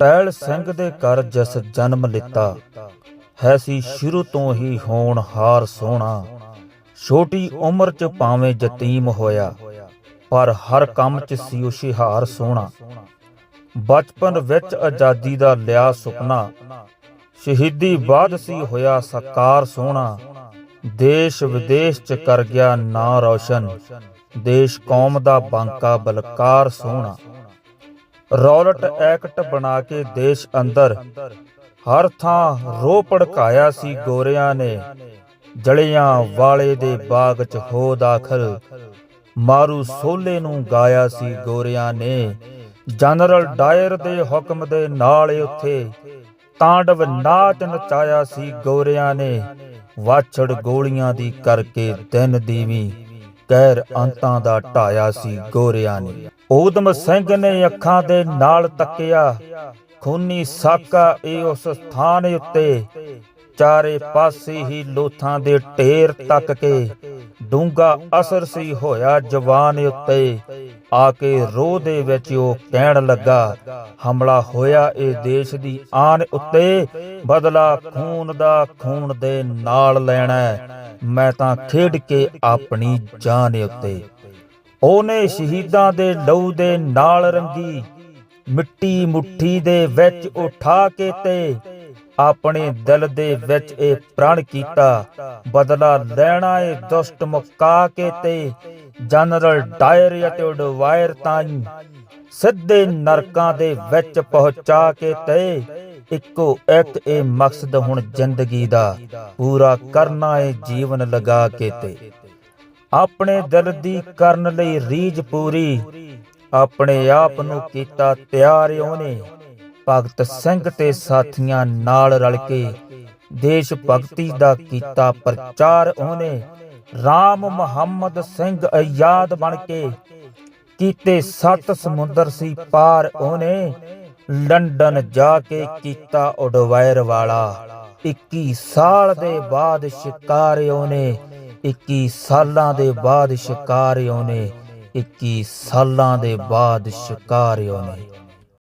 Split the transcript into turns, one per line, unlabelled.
ਟੈਲ ਸਿੰਘ ਦੇ ਘਰ ਜਿਸ ਜਨਮ ਲਿੱਤਾ, ਹੈ ਸੀ ਸ਼ੁਰੂ ਤੋਂ ਹੀ ਹੋਣਹਾਰ ਸੋਹਣਾ। ਛੋਟੀ ਉਮਰ 'ਚ ਭਾਵੇਂ ਯਤੀਮ ਹੋਇਆ, ਪਰ ਹਰ ਕੰਮ 'ਚ ਸੀ ਉਹ ਸ਼ਿਹਾਰ ਸੋਹਣਾ। ਬਚਪਨ ਵਿੱਚ ਆਜ਼ਾਦੀ ਦਾ ਲਿਆ ਸੁਪਨਾ, ਸ਼ਹੀਦੀ ਬਾਅਦ ਸੀ ਹੋਇਆ ਸਾਕਾਰ ਸੋਹਣਾ। ਦੇਸ਼ ਵਿਦੇਸ਼ 'ਚ ਕਰ ਗਿਆ ਨਾਂ ਰੌਸ਼ਨ, ਦੇਸ਼ ਕੌਮ ਦਾ ਬਾਂਕਾ ਬਲਕਾਰ ਸੋਹਣਾ। ਰੌਲਟ ਐਕਟ ਬਣਾ ਕੇ ਦੇਸ਼ ਅੰਦਰ ਹਰ ਥਾਂ ਰੋ ਭੜਕਾਇਆ ਸੀ ਗੋਰਿਆਂ ਨੇ। ਜਲਿਆਂ ਵਾਲੇ ਦੇ ਬਾਗ 'ਚ ਹੋ ਦਾਖਲ, ਮਾਰੂ ਸੋਲੇ ਨੂੰ ਗਾਇਆ ਸੀ ਗੋਰਿਆਂ ਨੇ। ਜਨਰਲ ਡਾਇਰ ਦੇ ਹੁਕਮ ਦੇ ਨਾਲ ਉੱਥੇ ਤਾਂਡਵ ਨਾਚ ਨਚਾਇਆ ਸੀ ਗੋਰਿਆਂ ਨੇ। ਵਾਛੜ ਗੋਲੀਆਂ ਦੀ ਕਰਕੇ ਦਿਨ ਦੀਵੀ, ਕਹਿਰ ਅੰਤਾਂ ਦਾ ਢਾਇਆ ਸੀ ਗੋਰਿਆਂ ਨੇ। ਊਧਮ ਸਿੰਘ ਨੇ ਅੱਖਾਂ ਦੇ ਨਾਲ ਤੱਕਿਆ, ਖੂਨੀ ਸਾਕਾ ਇਹ ਉਸ ਸਥਾਨ ਉੱਤੇ, ਚਾਰੇ ਪਾਸੇ ਹੀ ਲੋਥਾਂ ਦੇ ਢੇਰ ਤੱਕ ਕੇ ਡੂੰਗਾ ਅਸਰ ਸੀ ਹੋਇਆ ਜਵਾਨ ਉੱਤੇ, ਆ ਕੇ ਰੋਹ ਦੇ ਵਿੱਚ ਉਹ ਕਹਿਣ ਲੱਗਾ, ਹਮਲਾ ਹੋਇਆ ਇਹ ਦੇਸ਼ ਦੀ ਆਨ ਉੱਤੇ, ਬਦਲਾ ਖੂਨ ਦਾ ਖੂਨ ਦੇ ਨਾਲ ਲੈਣਾ ਮੈਂ ਤਾਂ ਖੇਡ ਕੇ ਆਪਣੀ ਜਾਨ ਉੱਤੇ। ਉਹਨੇ ਸ਼ਹੀਦਾਂ ਦੇ ਲਹੂ ਦੇ ਨਾਲ ਰੰਗੀ, ਮਿੱਟੀ ਮੁੱਠੀ ਦੇ ਵਿੱਚ ਉਠਾ ਕੇ ਤੇ ਆਪਣੇ ਦਿਲ ਦੇ ਵਿੱਚ ਇਹ ਪ੍ਰਣ ਕੀਤਾ, ਬਦਲਾ ਲੈਣਾ ਏ ਦੁਸ਼ਟ ਮੁਕਾ ਕੇ ਤੇ ਜਨਰਲ ਡਾਇਰ ਅਤੇ ਉਡਵਾਇਰ ਤਾਈਂ ਸਿੱਧੇ ਨਰਕਾਂ ਦੇ ਵਿੱਚ ਪਹੁੰਚਾ ਕੇ ਤੇ ਇੱਕੋ ਇੱਕ ਇਹ ਮਕਸਦ ਹੁਣ ਜ਼ਿੰਦਗੀ ਦਾ ਪੂਰਾ ਕਰਨਾ ਏ ਜੀਵਨ ਲਗਾ ਕੇ ਤੇ। ਆਪਣੇ ਦਿਲ ਦੀ ਕਰਨ ਲਈ ਰੀਝ ਪੂਰੀ। ਆਪਣੇ ਆਪ ਨੂੰ ਕੀਤਾ ਤਿਆਰ ਉਹਨੇ। ਭਗਤ ਸਿੰਘ ਤੇ ਸਾਥੀਆਂ ਨਾਲ ਰਲ ਕੇ ਦੇਸ਼ ਭਗਤੀ ਦਾ ਕੀਤਾ ਪ੍ਰਚਾਰ ਉਹਨੇ। RAM ਮੁਹੰਮਦ ਸਿੰਘ ਆਜ਼ਾਦ ਬਣ ਕੇ ਕੀਤੇ ਸੱਤ ਸਮੁੰਦਰ ਸੀ ਪਾਰ ਉਹਨੇ। ਲੰਡਨ ਜਾ ਕੇ ਕੀਤਾ ਉਡਵਾਇਰ ਵਾਲਾ। 21 ਸਾਲ ਦੇ ਬਾਅਦ ਸ਼ਿਕਾਰ ਉਹਨੇ। 21 ਸਾਲਾਂ ਦੇ ਬਾਅਦ ਸ਼ਿਕਾਰ ਉਹਨੇ 21 ਸਾਲਾਂ ਦੇ ਬਾਅਦ ਸ਼ਿਕਾਰ ਉਹਨੇ